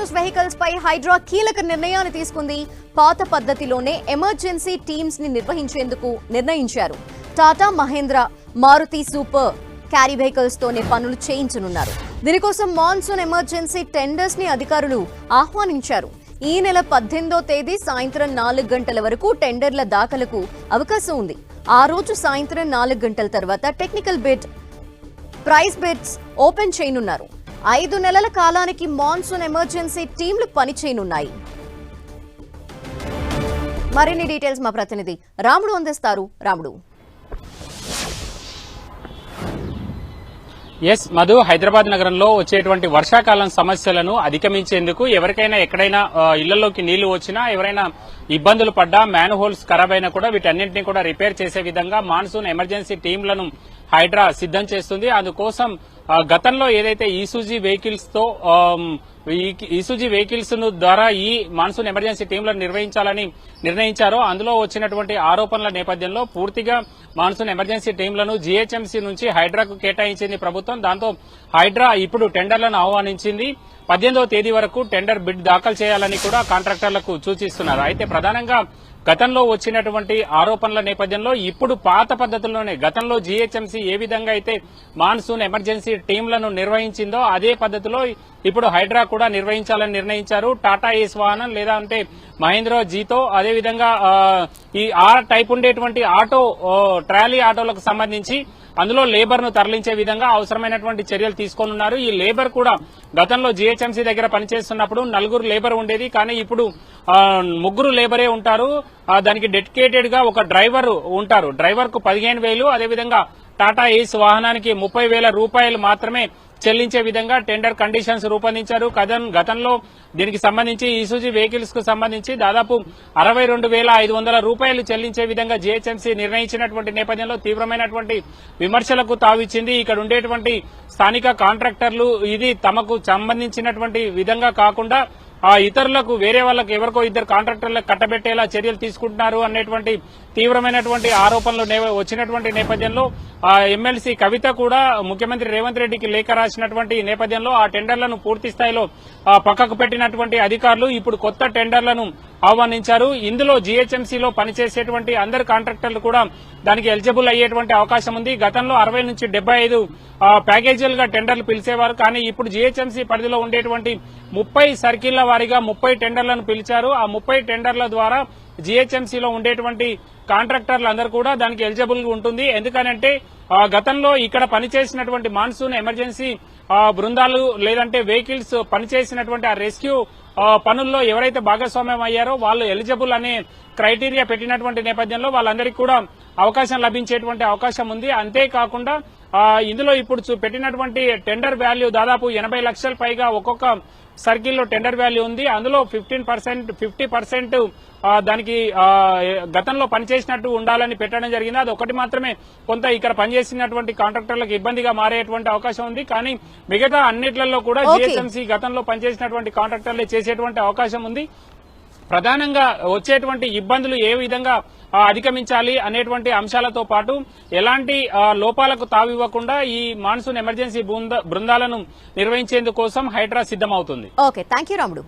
Monsoons vehicles పై హైడ్రా కీలక నిర్ణయాన్ని తీసుకుంది పాత పద్ధతిలోనే ఎమర్జెన్సీ టీమ్స్ని నిర్వహించేందుకు నిర్ణయించారు. Tata Mahindra Maruti super carry vehicles తోనే పనులు చేయించనున్నారు. దీనికోసం మాన్సూన్ ఎమర్జెన్సీ టెండర్స్ని అధికారులు ఆహ్వానించారు. ఈ నెల పద్దెనిమిదో తేదీ సాయంత్రం నాలుగు గంటల వరకు టెండర్ల దాఖలకు అవకాశం ఉంది. ఆ రోజు సాయంత్రం నాలుగు గంటల తర్వాత technical bid price bids open చేయనున్నారు. ఐదు నెలల కాలానికి మాన్సూన్ ఎమర్జెన్సీ టీంలు పనిచేయనున్నాయి. మరిన్ని డీటెయిల్స్ మా ప్రతినిధి రాముడు అందిస్తారు. రాముడు. ఎస్ మధు హైదరాబాద్ నగరంలో వచ్చేటువంటి వర్షాకాలం సమస్యలను అధిగమించేందుకు ఎవరికైనా ఎక్కడైనా ఇళ్ళలోకి నీళ్ళు వచ్చినా ఎవరైనా ఇబ్బందులు పడ్డా మ్యాన్ హోల్స్ ఖరాబ్ అయినా కూడా వీటన్నింటినీ కూడా రిపేర్ చేసే విధంగా మాన్సూన్ ఎమర్జెన్సీ టీంలను హైడ్రా సిద్ధం చేస్తుంది. అందుకోసం గతంలో ఏదైతే ఈసూజీ వెహికల్స్తో ఈసూజీ వెహికల్స్ ద్వారా ఈ మాన్సూన్ ఎమర్జెన్సీ టీంలను నిర్వహించాలని నిర్ణయించారో అందులో వచ్చినటువంటి ఆరోపణల నేపథ్యంలో పూర్తిగా మాన్సూన్ ఎమర్జెన్సీ టీంలను జీహెచ్ఎంసీ నుంచి హైడ్రాకు కేటాయించింది ప్రభుత్వం. దాంతో హైడ్రా ఇప్పుడు టెండర్లను ఆహ్వానించింది. పద్దెనిమిదవ తేదీ వరకు టెండర్ బిడ్ దాఖలు చేయాలని కూడా కాంట్రాక్టర్లకు సూచిస్తున్నారు. అయితే ప్రధానంగా గతంలో వచ్చినటువంటి ఆరోపణల నేపథ్యంలో ఇప్పుడు పాత పద్ధతుల్లోనే గతంలో జీహెచ్ఎంసీ ఏ విధంగా అయితే మాన్సూన్ ఎమర్జెన్సీ టీంలను నిర్వహించిందో అదే పద్ధతిలో ఇప్పుడు హైడ్రా కూడా నిర్వహించాలని నిర్ణయించారు. టాటా ఏస్ వాహనం లేదా అంటే మహేంద్ర జీతో అదేవిధంగా ఈ ఆ టైప్ ఉండేటువంటి ఆటో ట్రాలీ ఆటోలకు సంబంధించి అందులో లేబర్ను తరలించే విధంగా అవసరమైనటువంటి చర్యలు తీసుకోనున్నారు ఈ లేబర్ కూడా గతంలో జీహెచ్ఎంసీ దగ్గర పనిచేస్తున్నప్పుడు నలుగురు లేబర్ ఉండేది. కానీ ఇప్పుడు ముగ్గురు లేబరే ఉంటారు. దానికి డెడికేటెడ్గా ఒక డ్రైవర్ ఉంటారు. డ్రైవర్కు పదిహేను వేలు అదేవిధంగా టాటా ఏస్ వాహనానికి ముప్పై వేల రూపాయలు మాత్రమే చెల్లించే విధంగా టెండర్ కండిషన్స్ రూపొందించారు. కదన్ గతంలో దీనికి సంబంధించి ఈసూజీ వెహికల్స్కు సంబంధించి దాదాపు అరవై రెండు వేల ఐదు వందల రూపాయలు చెల్లించే విధంగా జీహెచ్ఎంసీ నిర్ణయించినటువంటి నేపథ్యంలో తీవ్రమైనటువంటి విమర్శలకు తావిచ్చింది. ఇక్కడ ఉండేటువంటి స్థానిక కాంట్రాక్టర్లు ఇది తమకు సంబంధించినటువంటి విధంగా కాకుండా ఆ ఇతరులకు వేరే వాళ్ళకి ఎవరికో ఇద్దరు కాంట్రాక్టర్లకు కట్టబెట్టేలా చర్యలు తీసుకుంటున్నారు అనేటువంటి తీవ్రమైనటువంటి ఆరోపణలు వచ్చినటువంటి నేపథ్యంలో ఆ ఎమ్మెల్సీ కవిత కూడా ముఖ్యమంత్రి రేవంత్ రెడ్డికి లేఖ రాసినటువంటి నేపథ్యంలో ఆ టెండర్లను పూర్తి స్థాయిలో పక్కకు పెట్టినటువంటి అధికారులు ఇప్పుడు కొత్త టెండర్లను ఆహ్వానించారు. ఇందులో జీహెచ్ఎంసీలో పనిచేసేటువంటి అందరు కాంట్రాక్టర్లు కూడా దానికి ఎలిజిబుల్ అయ్యేటువంటి అవకాశం ఉంది. గతంలో అరవై నుంచి డెబ్బై ఐదు ప్యాకేజీలుగా టెండర్లు పిలిచేవారు. కానీ ఇప్పుడు జీహెచ్ఎంసీ పరిధిలో ఉండేటువంటి ముప్పై సర్కిళ్ళ వారీగా ముప్పై టెండర్లను పిలిచారు. ఆ ముప్పై టెండర్ల ద్వారా జీహెచ్ఎంసీలో ఉండేటువంటి కాంట్రాక్టర్లు అందరూ కూడా దానికి ఎలిజిబుల్ ఉంటుంది. ఎందుకనంటే గతంలో ఇక్కడ పనిచేసినటువంటి మాన్సూన్ ఎమర్జెన్సీ బృందాలు లేదంటే వెహికల్స్ పనిచేసినటువంటి ఆ రెస్క్యూ పనుల్లో ఎవరైతే భాగస్వామ్యం అయ్యారో వాళ్ళు ఎలిజిబుల్ అనే క్రైటీరియా పెట్టినటువంటి నేపథ్యంలో వాళ్ళందరికీ కూడా అవకాశం లభించేటువంటి అవకాశం ఉంది. అంతేకాకుండా ఇందులో ఇప్పుడు పెట్టినటువంటి టెండర్ వాల్యూ దాదాపు ఎనభై లక్షల పైగా ఒక్కొక్క సర్కిల్లో టెండర్ వాల్యూ ఉంది. అందులో ఫిఫ్టీన్ పర్సెంట్ ఫిఫ్టీ పర్సెంట్ దానికి గతంలో పనిచేసినట్టు ఉండాలని పెట్టడం జరిగింది. అది ఒకటి మాత్రమే. కొంత ఇక్కడ పనిచేసినటువంటి కాంట్రాక్టర్లకు ఇబ్బందిగా మారేటువంటి అవకాశం ఉంది. కానీ మిగతా అన్నిట్లలో కూడా. జిహెచ్ఎంసీ గతంలో పనిచేసినటువంటి కాంట్రాక్టర్లే చేసేటువంటి అవకాశం ఉంది. ప్రధానంగా వచ్చేటువంటి ఇబ్బందులు ఏ విధంగా అధిగమించాలి అనేటువంటి అంశాలతో పాటు ఎలాంటి లోపాలకు తావివ్వకుండా ఈ మాన్సూన్ ఎమర్జెన్సీ బృంద- బృందాలను నిర్వహించేందుకోసం హైడ్రా సిద్దమవుతుంది ఓకే థ్యాంక్ యూ రాముడు.